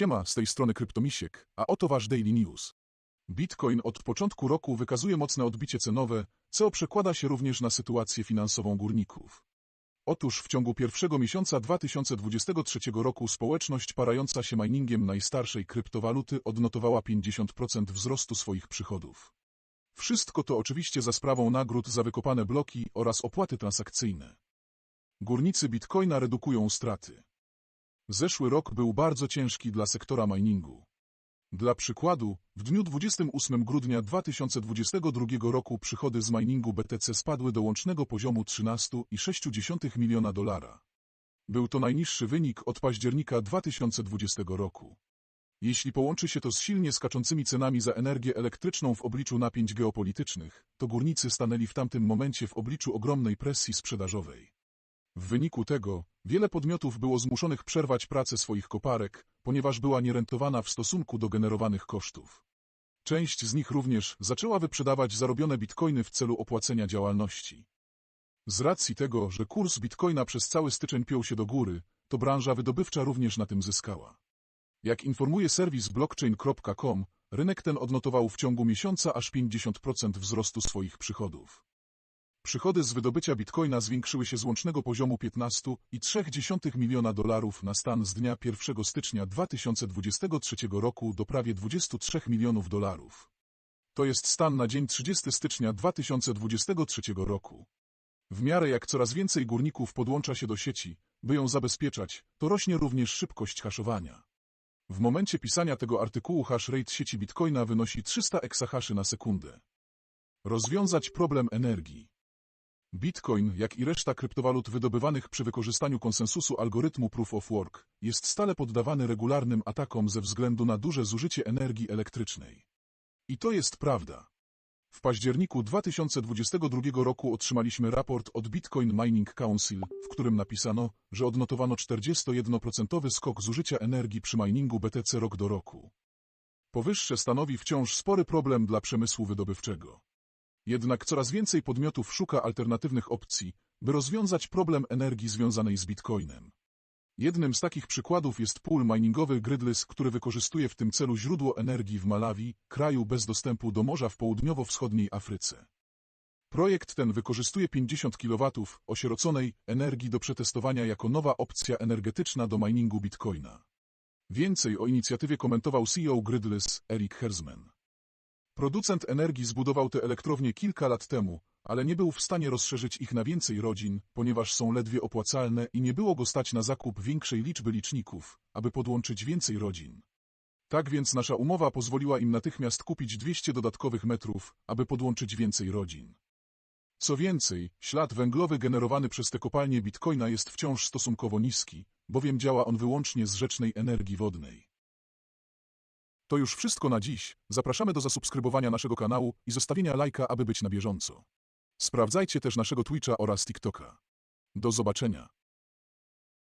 Siema, z tej strony Kryptomisiek, a oto wasz Daily News. Bitcoin od początku roku wykazuje mocne odbicie cenowe, co przekłada się również na sytuację finansową górników. Otóż w ciągu pierwszego miesiąca 2023 roku społeczność parająca się miningiem najstarszej kryptowaluty odnotowała 50% wzrostu swoich przychodów. Wszystko to oczywiście za sprawą nagród za wykopane bloki oraz opłaty transakcyjne. Górnicy Bitcoina redukują straty. Zeszły rok był bardzo ciężki dla sektora miningu. Dla przykładu, w dniu 28 grudnia 2022 roku przychody z miningu BTC spadły do łącznego poziomu 13,6 miliona dolara. Był to najniższy wynik od października 2020 roku. Jeśli połączy się to z silnie skaczącymi cenami za energię elektryczną w obliczu napięć geopolitycznych, to górnicy stanęli w tamtym momencie w obliczu ogromnej presji sprzedażowej. W wyniku tego wiele podmiotów było zmuszonych przerwać pracę swoich koparek, ponieważ była nierentowana w stosunku do generowanych kosztów. Część z nich również zaczęła wyprzedawać zarobione bitcoiny w celu opłacenia działalności. Z racji tego, że kurs bitcoina przez cały styczeń piął się do góry, to branża wydobywcza również na tym zyskała. Jak informuje serwis blockchain.com, rynek ten odnotował w ciągu miesiąca aż 50% wzrostu swoich przychodów. Przychody z wydobycia bitcoina zwiększyły się z łącznego poziomu 15,3 miliona dolarów na stan z dnia 1 stycznia 2023 roku do prawie 23 milionów dolarów. To jest stan na dzień 30 stycznia 2023 roku. W miarę jak coraz więcej górników podłącza się do sieci, by ją zabezpieczać, to rośnie również szybkość haszowania. W momencie pisania tego artykułu hash rate sieci Bitcoina wynosi 300 exahaszy na sekundę. Rozwiązać problem energii. Bitcoin, jak i reszta kryptowalut wydobywanych przy wykorzystaniu konsensusu algorytmu Proof of Work, jest stale poddawany regularnym atakom ze względu na duże zużycie energii elektrycznej. I to jest prawda. W październiku 2022 roku otrzymaliśmy raport od Bitcoin Mining Council, w którym napisano, że odnotowano 41% skok zużycia energii przy miningu BTC rok do roku. Powyższe stanowi wciąż spory problem dla przemysłu wydobywczego. Jednak coraz więcej podmiotów szuka alternatywnych opcji, by rozwiązać problem energii związanej z bitcoinem. Jednym z takich przykładów jest pool miningowy Gridless, który wykorzystuje w tym celu źródło energii w Malawi, kraju bez dostępu do morza w południowo-wschodniej Afryce. Projekt ten wykorzystuje 50 kW osieroconej energii do przetestowania jako nowa opcja energetyczna do miningu bitcoina. Więcej o inicjatywie komentował CEO Gridless, Eric Herzman. Producent energii zbudował te elektrownie kilka lat temu, ale nie był w stanie rozszerzyć ich na więcej rodzin, ponieważ są ledwie opłacalne i nie było go stać na zakup większej liczby liczników, aby podłączyć więcej rodzin. Tak więc nasza umowa pozwoliła im natychmiast kupić 200 dodatkowych metrów, aby podłączyć więcej rodzin. Co więcej, ślad węglowy generowany przez te kopalnie bitcoina jest wciąż stosunkowo niski, bowiem działa on wyłącznie z rzecznej energii wodnej. To już wszystko na dziś. Zapraszamy do zasubskrybowania naszego kanału i zostawienia lajka, aby być na bieżąco. Sprawdzajcie też naszego Twitcha oraz TikToka. Do zobaczenia.